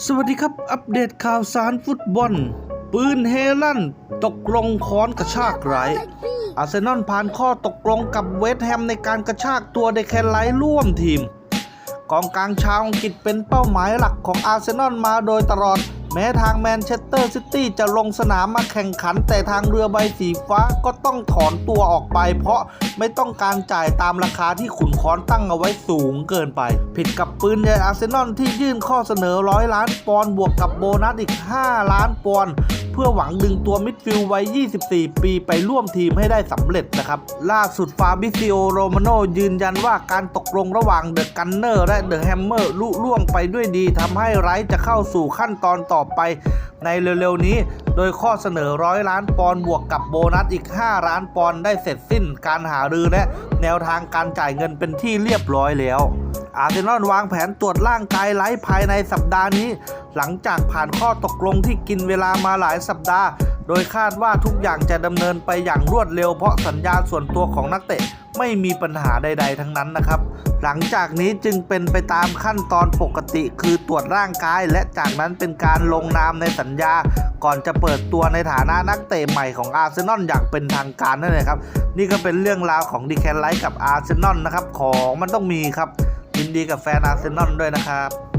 สวัสดีครับ อัปเดตข่าวสารฟุตบอล ปืนเฮลันตกลงค้อนกระชากไร้อาร์เซนอลผ่านข้อตกลงกับเวสต์แฮมในการกระชากตัวเดแคนไลร่วมทีม กองกลางชาวอังกฤษเป็นเป้าหมายหลักของอาร์เซนอลมาโดยตลอด แม้ทางแมนเชสเตอร์ซิตี้จะลงสนามมาแข่งขัน แต่ทางเรือใบสีฟ้าก็ต้องถอนตัวออกไป เพราะไม่ต้องการจ่ายตามราคาที่ขุนค้อนตั้งเอาไว้สูงเกินไป ผิดกับปืนใหญ่อาร์เซนอลที่ยื่นข้อเสนอร้อยล้านปอนด์บวกกับโบนัสอีก 5 ล้านปอนด์ เพื่อหวังดึงตัวมิดฟิลด์วัย 24 ปีไปร่วมทีมให้ได้สำเร็จนะครับ ล่าสุดฟาบิซิโอโรมาโนยืนยันว่าการตกลงระหว่างเดอะกันเนอร์และเดอะแฮมเมอร์ลุล่วงไปด้วยดีทำให้ไรท์จะเข้าสู่ขั้นตอนต่อไป ในเร็วๆนี้ โดยข้อเสนอร้อยล้านปอนด์บวกกับโบนัสอีก 5 ล้านปอนด์ได้เสร็จสิ้นการหารือและแนวทางการจ่ายเงินเป็นที่เรียบร้อยแล้ว อาร์เซนอลวางแผนตรวจร่างกายไลฟ์ภายในสัปดาห์นี้ หลังจากผ่านข้อตกลงที่กินเวลามาหลายสัปดาห์ โดยคาดว่าทุกอย่างจะดำเนินไปอย่างรวดเร็วเพราะสัญญาส่วนตัวของนักเตะไม่มีปัญหาใด ๆ ทั้งนั้นนะครับ หลังจากนี้จึงเป็นไปตามขั้นตอนปกติคือตรวจร่างกาย และจากนั้นเป็นการลงนามในสัญญา ก่อนจะเปิดตัวในฐานะนักเตะใหม่ของอาร์เซนอลอย่างเป็นทางการนั่นเองครับ นี่ก็เป็นเรื่องราวของดีแคนไลท์กับอาร์เซนอลนะครับ ของมันต้องมีครับยินดีกับแฟนอาร์เซนอลด้วยนะครับ